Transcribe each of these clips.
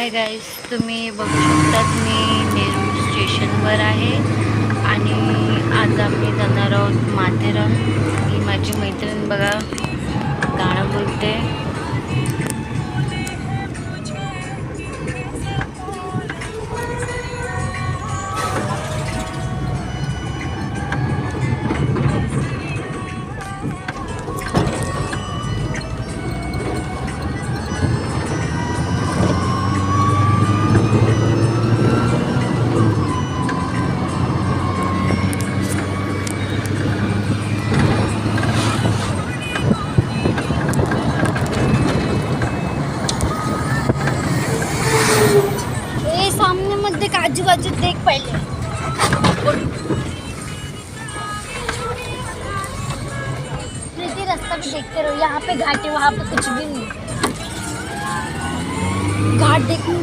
Hi guys तुम्ही बघू शकतात मी नेरूळ स्टेशनवर आहे. आणि आज आम्ही जाणार आहोत माथेरान. ही माझी मैत्रीण बघा गाणं बोलते. मध्ये बाजू देख पहले। प्रीति रास्ता भी देखते रहो यहाँ पे घाट है वहाँ पे कुछ भी नहीं। घाट देखने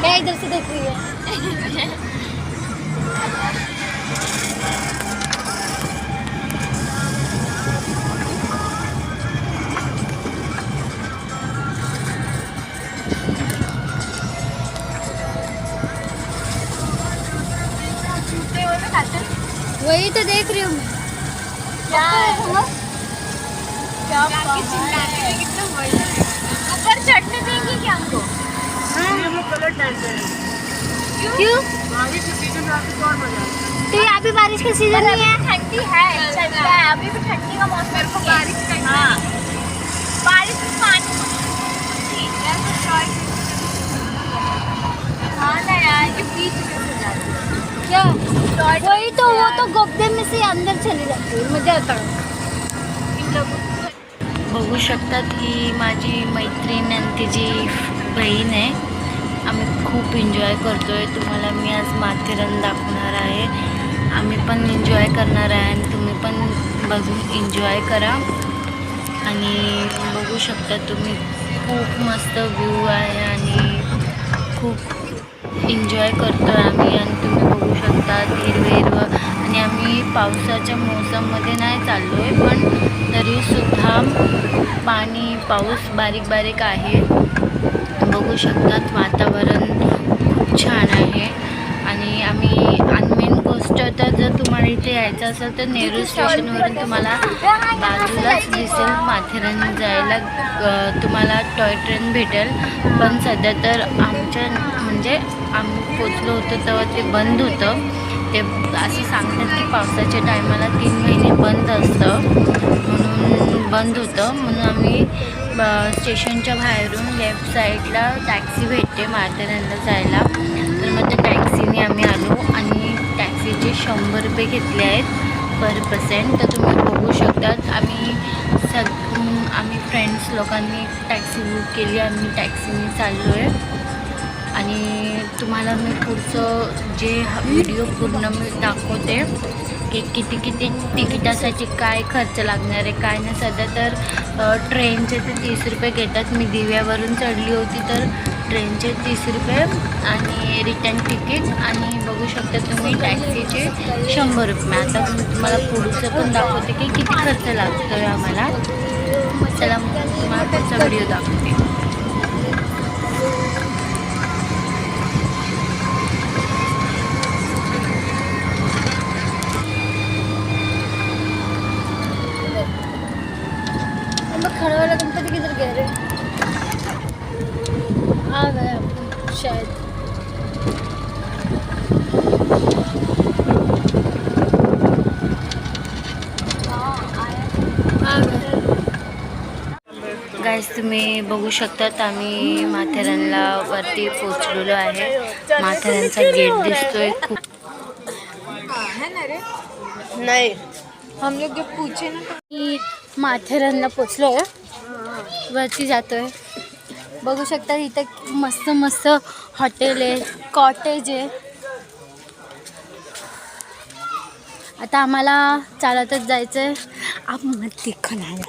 क्या इधर से देख रही है। वही तो देख रही हूँ क्या है? क्या ऊपर चढ़ने देंगे क्या हमको? क्यों? तो यहाँ भी बारिश का सीज़न नहीं है? ठंडी है चलता है। अभी भी ठंडी का मौसम मेरे को बारिश का हाँ। बारिश में पानी ठीक है। तो शॉर्ट हाँ ना यार ये बीच में से जाती है। क्या? वही तो वो तो में से अंदर चली जाती है। मज़ा है। को बघू शकतात ही माझी मैत्रीण आणि तिची बहीण आहे आम्ही खूप एन्जॉय करतो आहे तुम्हाला मी आज माथेरान दाखवणार आहे. आम्ही पण एन्जॉय करणार आहे आणि तुम्ही पण बघून एन्जॉय करा. आणि बघू शकता तुम्ही खूप मस्त व्ह्यू आहे आणि खूप एन्जॉय करतो आहे आम्ही आणि तुम्ही बघू शकता हिरवे हिरवं आणि आम्ही पावसाच्या मोसममध्ये नाही चाललो आहे पण तरीसुद्धा पाणी पाऊस बारीक बारीक आहे. बघू शकतात. वातावरण खूप छान आहे. आणि आम्ही आणि मेन गोष्ट तर जर तुम्हाला इथे यायचं असेल तर नेहरू स्टेशनवरून तुम्हाला बाजूलाच दिसेल. माथेरान जायला तुम्हाला टॉय ट्रेन भेटेल. पण सध्या तर आमच्या म्हणजे आम्ही पोचलो होतो तेव्हा ते बंद होतं. ते असं सांगतात की पावसाच्या टायमाला तीन महिने बंद असतं. म्हणून बंद होतं. म्हणून आम्ही ब स्टेशनच्या बाहेरून लेफ्ट साईडला टॅक्सी भेटते माथेरानला जायला. तर मग त्या टॅक्सीने आम्ही आलो आणि टॅक्सीचे शंभर रुपये घेतले आहेत पर पर्सेंट. तर तुम्ही बघू शकतात आम्ही सग आम्ही फ्रेंड्स लोकांनी टॅक्सी बुक केली आम्ही टॅक्सीने चाललो आहे आणि तुम्हाला मी पुढचं जे व्हिडिओ पूर्ण मी दाखवते की किती किती तिकिटासाठी काय खर्च लागणार आहे काय नाही. सध्या तर ट्रेनचे ते तीस रुपये घेतात. मी दिव्यावरून चढली होती तर ट्रेनचे तीस रुपये आणि रिटर्न तिकीट आणि बघू शकता तुम्ही टॅक्सीचे शंभर रुपये. आता मी तुम्हाला पुढचं पण दाखवते की किती खर्च लागतो आहे आम्हाला. चला मग तुम्हाला पुढचा व्हिडिओ दाखवतो. शायद गाईज तुम्ही बघू शकतात आम्ही माथेरानला वरती पोचलेलो आहे. माथेरानचा गेट दिसतोय खूप. ना रे नहीं. हम लोग जब पूछे ना माथेरानला पोचलो वरती जातोय. बघू शकता इथं मस्त मस्त हॉटेल आहे कॉटेज आहे. आता आम्हाला चालतच जायचं आहे आपण तिखणाला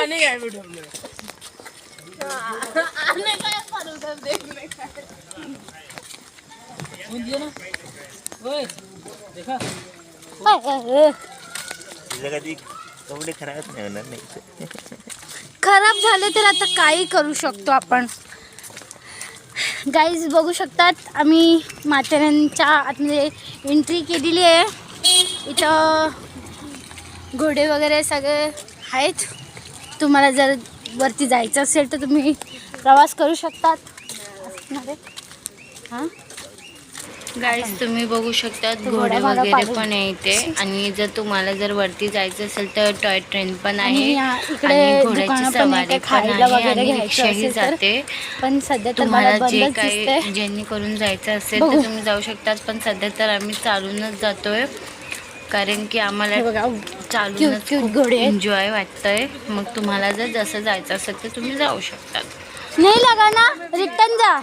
आने गए वीडियो में तिला कधी कपडे खराबच नाही होणार नाही खराब झाले तर आता काही करू शकतो आपण. गाईज बघू शकतात आम्ही माथेऱ्यांच्या आतमध्ये एंट्री केलेली आहे. इथं घोडे वगैरे सगळे आहेत. तुम्हाला जर वरती जायचं असेल तर तुम्ही प्रवास करू शकतात. हां? गाईज तुम्ही बघू शकतात तो घोडे वगैरे. पण आहे इथे. आणि जर तुम्हाला जर वरती जायचं असेल तर टॉय ट्रेन पण आहे. आणि घोड्याची सवारी पण आहे आणि रिक्षाही जाते. पण सध्या तुम्हाला जे काही ज्यांनी करून जायचं असेल. तर तुम्ही जाऊ शकतात. पण सध्या तर आम्ही चालूनच जातोय. कारण की आम्हाला चालूनच घोडे. एन्जॉय वाटतंय. मग तुम्हाला जर जसं जायचं असेल तर तुम्ही जाऊ शकतात. नहीं लगा ना. रिटर्न जा.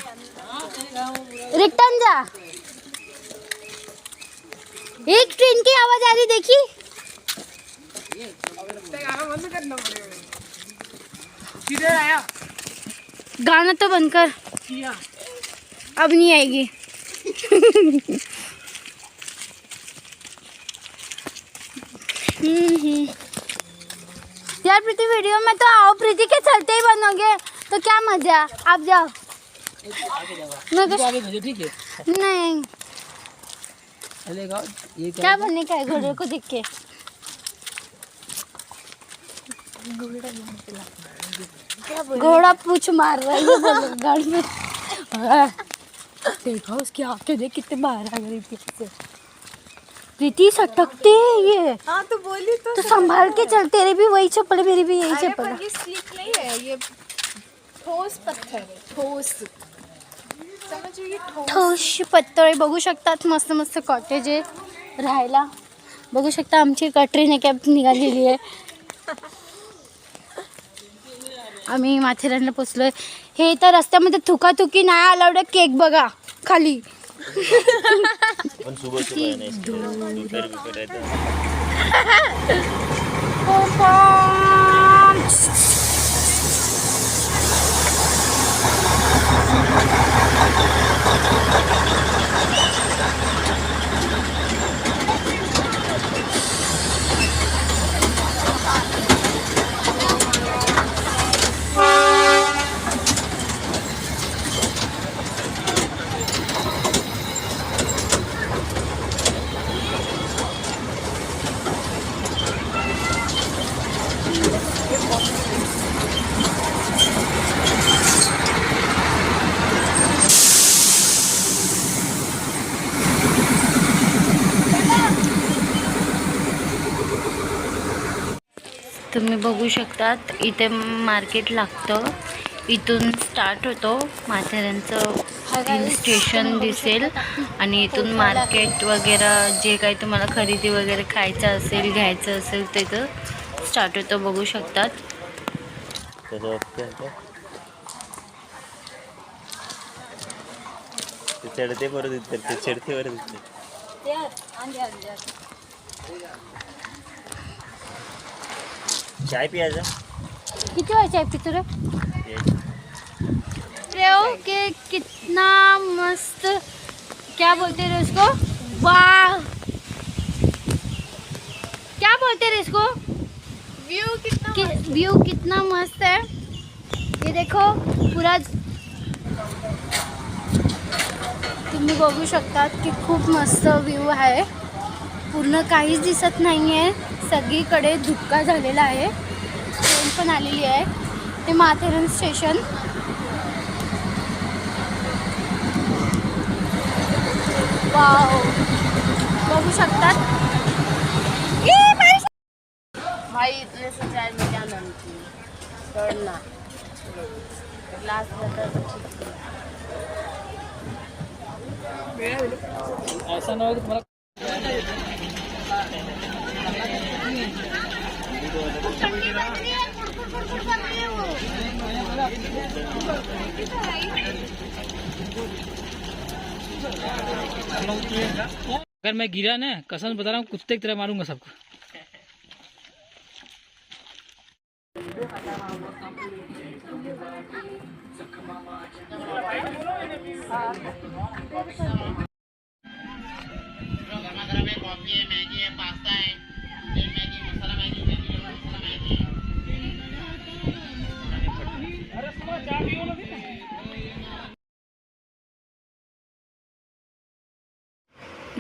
रिटर्न जा. एक ट्रेन की आवाज़ आ रही देखी? आया गाना तो बंद कर। अब नहीं आएगी। हम्म, हम्म। यार प्रीति वीडियो में तो आओ। प्रीति के चलते ही बनोगे तो क्या मज़ा? आप जाओ। मैं आगे ठीक नहीं। चलेगा? ये क्या बनने का है घोड़े को देख के? घोड़ा पूछ मार रहा है गाड़ी में। हाँ। देखा उसकी आँखें देख कितने बाहर आ गई पीछे। से प्रीति सटकते है ये। हाँ तो बोली तो तो संभाल के चल तेरे भी वही चप्पल मेरी भी यही चप्पल ये स्लिप नहीं है ये ठोस पत्थर है ठोस। ठोशी पत्तळे बघू शकतात मस्त मस्त कॉटेज आहे राहायला. बघू शकता आमची कटरीने कॅब निघालेली आहे. आम्ही माथेरानला पोचलोय हे तर रस्त्यामध्ये थुकाथुकी नाही अलाउड आहे केक बघा खाली. 頑張れ。तुम्ही बघू शकतात इथे मार्केट लागतं. इथून स्टार्ट होतो. माथेरानचं हिल स्टेशन दिसेल. आणि इथून मार्केट वगैरे जे काही तुम्हाला खरेदी वगैरे खायचं असेल घ्यायचं असेल तिथं स्टार्ट होतो. बघू शकतात. ते चाय पियाचा किती व्हायचे आहे पितुरे रहे? हो कि कितना मस्त क्या बोलते हैं इसको? वाह। क्या बोलते हैं इसको? व्यू कितना कि व्यू कितना मस्त है। ये देखो पूरा तुम्ही बघू शकतात की खूप मस्त व्ह्यू आहे पूर्ण काहीच दिसत नाही आहे सगळीकडे धुक्का झालेला आहे. ट्रेन पण आलेली आहे. ते माथेरन स्टेशन. वाव. बघू शकतात? भाई इतने से चाय में क्या ग्लास ऐसा ना हो तुम्हारा अगर मैं गिरा ना कसम बता रहा हूँ कुत्ते की तरह मारूंगा सबको।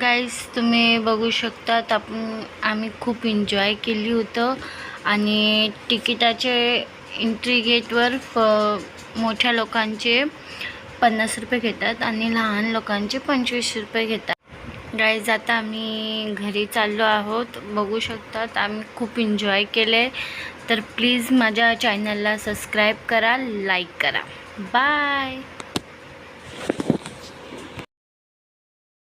गाईज तुम्ही बघू शकतात आपण आम्ही खूप एन्जॉय केली होतं. आणि तिकिटाचे एंट्री गेटवर फ मोठ्या लोकांचे पन्नास रुपये घेतात आणि लहान लोकांचे पंचवीस रुपये घेतात. गाईज आता आम्ही घरी चाललो आहोत. बघू शकतात आम्ही खूप एन्जॉय केले. तर प्लीज माझ्या चॅनलला सबस्क्राईब करा लाईक करा. बाय